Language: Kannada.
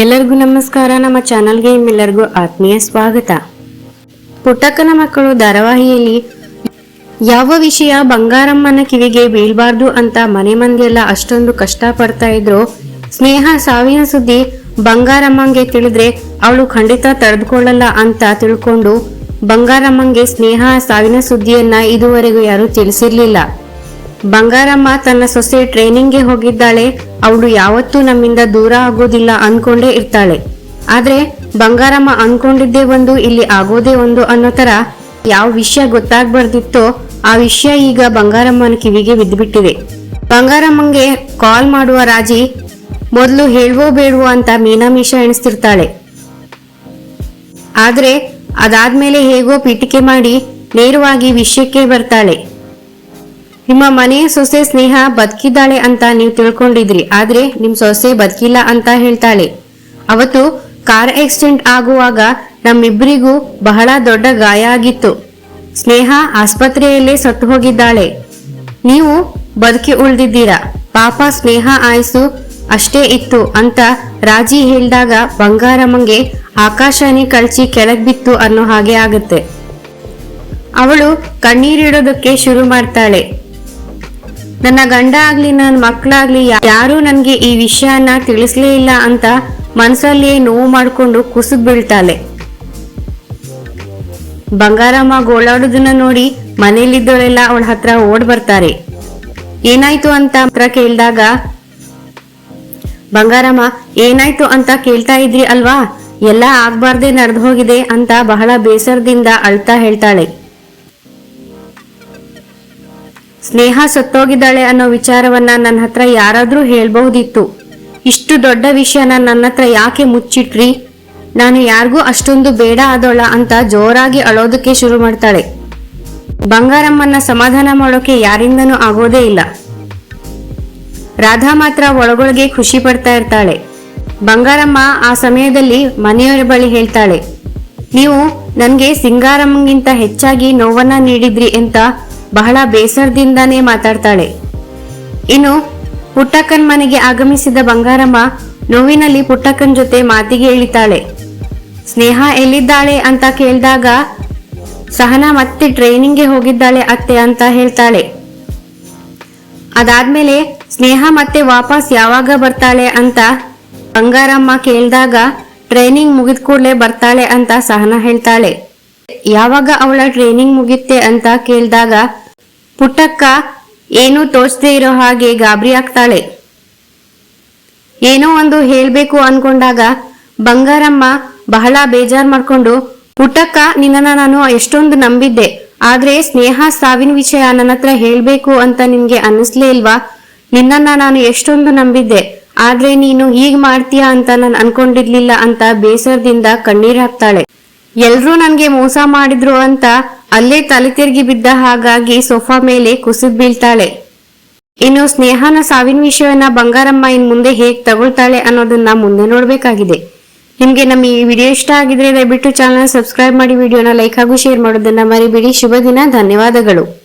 ಎಲ್ಲರಿಗೂ ನಮಸ್ಕಾರ. ನಮ್ಮ ಚಾನಲ್ಗೆ ನಿಮ್ಮೆಲ್ಲರಿಗೂ ಆತ್ಮೀಯ ಸ್ವಾಗತ. ಪುಟ್ಟಕ್ಕನ ಮಕ್ಕಳು ಧಾರಾವಾಹಿಯಲ್ಲಿ, ಯಾವ ವಿಷಯ ಬಂಗಾರಮ್ಮನ ಕಿವಿಗೆ ಬೀಳ್ಬಾರ್ದು ಅಂತ ಮನೆ ಮಂದಿಯೆಲ್ಲ ಅಷ್ಟೊಂದು ಕಷ್ಟ ಪಡ್ತಾ ಇದ್ರು. ಸ್ನೇಹ ಸಾವಿನ ಸುದ್ದಿ ಬಂಗಾರಮ್ಮಂಗೆ ತಿಳಿದ್ರೆ ಅವಳು ಖಂಡಿತ ತಡೆದುಕೊಳ್ಳಲ್ಲ ಅಂತ ತಿಳ್ಕೊಂಡು ಬಂಗಾರಮ್ಮಂಗೆ ಸ್ನೇಹ ಸಾವಿನ ಸುದ್ದಿಯನ್ನ ಇದುವರೆಗೂ ಯಾರೂ ತಿಳಿಸಿರ್ಲಿಲ್ಲ. ಬಂಗಾರಮ್ಮ ತನ್ನ ಸೊಸೆ ಟ್ರೈನಿಂಗ್ಗೆ ಹೋಗಿದ್ದಾಳೆ. ಅವಳು ಯಾವತ್ತೂ ನಮ್ಮಿಂದ ದೂರ ಆಗೋದಿಲ್ಲ ಅನ್ಕೊಂಡೇ ಇರ್ತಾಳೆ. ಆದ್ರೆ ಬಂಗಾರಮ್ಮ ಅನ್ಕೊಂಡಿದ್ದೇ ಒಂದು, ಇಲ್ಲಿ ಆಗೋದೇ ಒಂದು ಅನ್ನೋ ತರ ಯಾವ ವಿಷಯ ಗೊತ್ತಾಗ್ಬಾರ್ದಿತ್ತೋ ಆ ವಿಷಯ ಈಗ ಬಂಗಾರಮ್ಮನ ಕಿವಿಗೆ ಬಿದ್ದುಬಿಟ್ಟಿದೆ. ಬಂಗಾರಮ್ಮಂಗೆ ಕಾಲ್ ಮಾಡುವ ರಾಜಿ, ಮೊದಲು ಹೇಳುವೋ ಬೇಡವೋ ಅಂತ ಮೀನಾಮೀಷ ಎಣಿಸ್ತಿರ್ತಾಳೆ. ಆದ್ರೆ ಅದಾದ್ಮೇಲೆ ಹೇಗೋ ಪೀಠಿಕೆ ಮಾಡಿ ನೇರವಾಗಿ ವಿಷಯಕ್ಕೆ ಬರ್ತಾಳೆ. ನಿಮ್ಮ ಮನೆಯ ಸೊಸೆ ಸ್ನೇಹ ಬದುಕಿದ್ದಾಳೆ ಅಂತ ನೀವು ತಿಳ್ಕೊಂಡಿದ್ರಿ, ಆದ್ರೆ ನಿಮ್ ಸೊಸೆ ಬದುಕಿಲ್ಲ ಅಂತ ಹೇಳ್ತಾಳೆ. ಅವತ್ತು ಕಾರ್ ಆಕ್ಸಿಡೆಂಟ್ ಆಗುವಾಗ ನಮ್ಮಿಬ್ಬರಿಗೂ ಬಹಳ ದೊಡ್ಡ ಗಾಯ ಆಗಿತ್ತು. ಸ್ನೇಹ ಆಸ್ಪತ್ರೆಯಲ್ಲೇ ಸತ್ತು ಹೋಗಿದ್ದಾಳೆ. ನೀವು ಬದುಕಿ ಉಳಿದಿದ್ದೀರಾ? ಪಾಪ ಸ್ನೇಹ ಆಯಿಸು ಅಷ್ಟೇ ಇತ್ತು ಅಂತ ರಾಜಿ ಹೇಳಿದಾಗ ಬಂಗಾರಮ್ಮಂಗೆ ಆಕಾಶನೇ ಕಳಚಿ ಕೆಳಗ್ ಬಿತ್ತು ಅನ್ನೋ ಹಾಗೆ ಆಗುತ್ತೆ. ಅವಳು ಕಣ್ಣೀರಿಡೋದಕ್ಕೆ ಶುರು ಮಾಡ್ತಾಳೆ. ನನ್ನ ಗಂಡ ಆಗ್ಲಿ ನನ್ನ ಮಕ್ಕಳಾಗ್ಲಿ ಯಾರು ನನಗೆ ಈ ವಿಷಯನ ತಿಳಿಸ್ಲೇ ಇಲ್ಲ ಅಂತ ಮನಸ್ಸಲ್ಲಿಯೇ ನೋವು ಮಾಡಿಕೊಂಡು ಕುಸಿದ್ ಬೀಳ್ತಾಳೆ. ಬಂಗಾರಮ್ಮ ಗೋಳಾಡೋದನ್ನ ನೋಡಿ ಮನೇಲಿದ್ದವರೆಲ್ಲ ಅವಳ ಹತ್ರ ಓಡ್ ಬರ್ತಾರೆ. ಏನಾಯ್ತು ಅಂತ ಹತ್ರ ಕೇಳಿದಾಗ, ಬಂಗಾರಮ್ಮ, ಏನಾಯ್ತು ಅಂತ ಕೇಳ್ತಾ ಇದ್ರಿ ಅಲ್ವಾ? ಎಲ್ಲ ಆಗ್ಬಾರ್ದೆ ನಡೆದು ಹೋಗಿದೆ ಅಂತ ಬಹಳ ಬೇಸರದಿಂದ ಅಳ್ತಾ ಹೇಳ್ತಾಳೆ. ಸ್ನೇಹ ಸತ್ತೋಗಿದ್ದಾಳೆ ಅನ್ನೋ ವಿಚಾರವನ್ನ ನನ್ನ ಹತ್ರ ಯಾರಾದ್ರೂ ಹೇಳ್ಬಹುದಿತ್ತು. ಇಷ್ಟು ದೊಡ್ಡ ವಿಷಯನ ನನ್ನ ಹತ್ರ ಯಾಕೆ ಮುಚ್ಚಿಟ್ರಿ? ನಾನು ಯಾರಿಗೂ ಅಷ್ಟೊಂದು ಬೇಡ ಆದೋಳ ಅಂತ ಜೋರಾಗಿ ಅಳೋದಕ್ಕೆ ಶುರು ಮಾಡ್ತಾಳೆ. ಬಂಗಾರಮ್ಮನ್ನ ಸಮಾಧಾನ ಮಾಡೋಕೆ ಯಾರಿಂದನೂ ಆಗೋದೇ ಇಲ್ಲ. ರಾಧಾ ಮಾತ್ರ ಒಳಗೊಳಗೆ ಖುಷಿ ಪಡ್ತಾ ಇರ್ತಾಳೆ. ಬಂಗಾರಮ್ಮ ಆ ಸಮಯದಲ್ಲಿ ಮನೆಯವರ ಬಳಿ ಹೇಳ್ತಾಳೆ, ನೀವು ನನಗೆ ಸಿಂಗಾರಮ್ಮಗಿಂತ ಹೆಚ್ಚಾಗಿ ನೋವನ್ನ ನೀಡಿದ್ರಿ ಅಂತ ಬಹಳ ಬೇಸರದಿಂದಾನೇ ಮಾತಾಡ್ತಾಳೆ. ಇನ್ನು ಪುಟ್ಟಕ್ಕನ್ ಮನೆಗೆ ಆಗಮಿಸಿದ ಬಂಗಾರಮ್ಮ ನೋವಿನಲ್ಲಿ ಪುಟ್ಟಕ್ಕನ್ ಜೊತೆ ಮಾತಿಗೆ ಇಳಿತಾಳೆ. ಸ್ನೇಹ ಎಲ್ಲಿದ್ದಾಳೆ ಅಂತ ಕೇಳಿದಾಗ, ಸಹನಾ ಮತ್ತೆ ಟ್ರೈನಿಂಗ್ಗೆ ಹೋಗಿದ್ದಾಳೆ ಅತ್ತೆ ಅಂತ ಹೇಳ್ತಾಳೆ. ಅದಾದ್ಮೇಲೆ ಸ್ನೇಹ ಮತ್ತೆ ವಾಪಸ್ ಯಾವಾಗ ಬರ್ತಾಳೆ ಅಂತ ಬಂಗಾರಮ್ಮ ಕೇಳಿದಾಗ, ಟ್ರೈನಿಂಗ್ ಮುಗಿದ ಕೂಡಲೇ ಬರ್ತಾಳೆ ಅಂತ ಸಹನಾ ಹೇಳ್ತಾಳೆ. ಯಾವಾಗ ಅವಳ ಟ್ರೈನಿಂಗ್ ಮುಗಿಯುತ್ತೆ ಅಂತ ಕೇಳಿದಾಗ ಪುಟ್ಟಕ್ಕ, ಏನೂ ತೋಚದೆ ಇರೋ ಹಾಗೆ ಗಾಬರಿ ಆಗ್ತಾಳೆ. ಏನೋ ಒಂದು ಹೇಳ್ಬೇಕು ಅನ್ಕೊಂಡಾಗ ಬಂಗಾರಮ್ಮ ಬಹಳ ಬೇಜಾರ್ ಮಾಡ್ಕೊಂಡು, ಪುಟ್ಟಕ್ಕ, ನಿನ್ನನ್ನ ನಾನು ಎಷ್ಟೊಂದು ನಂಬಿದ್ದೆ, ಆದ್ರೆ ಸ್ನೇಹ ಸಾವಿನ ವಿಷಯ ನನ್ನ ಹತ್ರ ಹೇಳ್ಬೇಕು ಅಂತ ನಿನ್ಗೆ ಅನ್ನಿಸ್ಲೇ ಇಲ್ವಾ? ನಿನ್ನನ್ನ ನಾನು ಎಷ್ಟೊಂದು ನಂಬಿದ್ದೆ, ಆದ್ರೆ ನೀನು ಹೀಗ್ ಮಾಡ್ತೀಯಾ ಅಂತ ನಾನು ಅನ್ಕೊಂಡಿರ್ಲಿಲ್ಲ ಅಂತ ಬೇಸರದಿಂದ ಕಣ್ಣೀರ್ ಹಾಕ್ತಾಳೆ. ಎಲ್ರೂ ನನ್ಗೆ ಮೋಸ ಮಾಡಿದ್ರು ಅಂತ ಅಲ್ಲೇ ತಲೆ ತಿರುಗಿ ಬಿದ್ದ ಹಾಗಾಗಿ ಸೋಫಾ ಮೇಲೆ ಕುಸಿದ್ ಬೀಳ್ತಾಳೆ. ಇನ್ನು ಸ್ನೇಹನ ಸಾವಿನ ವಿಷಯವನ್ನ ಬಂಗಾರಮ್ಮ ಇನ್ ಮುಂದೆ ಹೇಗ್ ತಗೊಳ್ತಾಳೆ ಅನ್ನೋದನ್ನ ಮುಂದೆ ನೋಡ್ಬೇಕಾಗಿದೆ. ನಿಮ್ಗೆ ನಮ್ಮ ಈ ವಿಡಿಯೋ ಇಷ್ಟ ಆಗಿದ್ರೆ ದಯವಿಟ್ಟು ಚಾನಲ್ ಸಬ್ಸ್ಕ್ರೈಬ್ ಮಾಡಿ, ವಿಡಿಯೋನ ಲೈಕ್ ಹಾಗೂ ಶೇರ್ ಮಾಡೋದನ್ನ ಮರಿಬಿಡಿ. ಶುಭ ದಿನ, ಧನ್ಯವಾದಗಳು.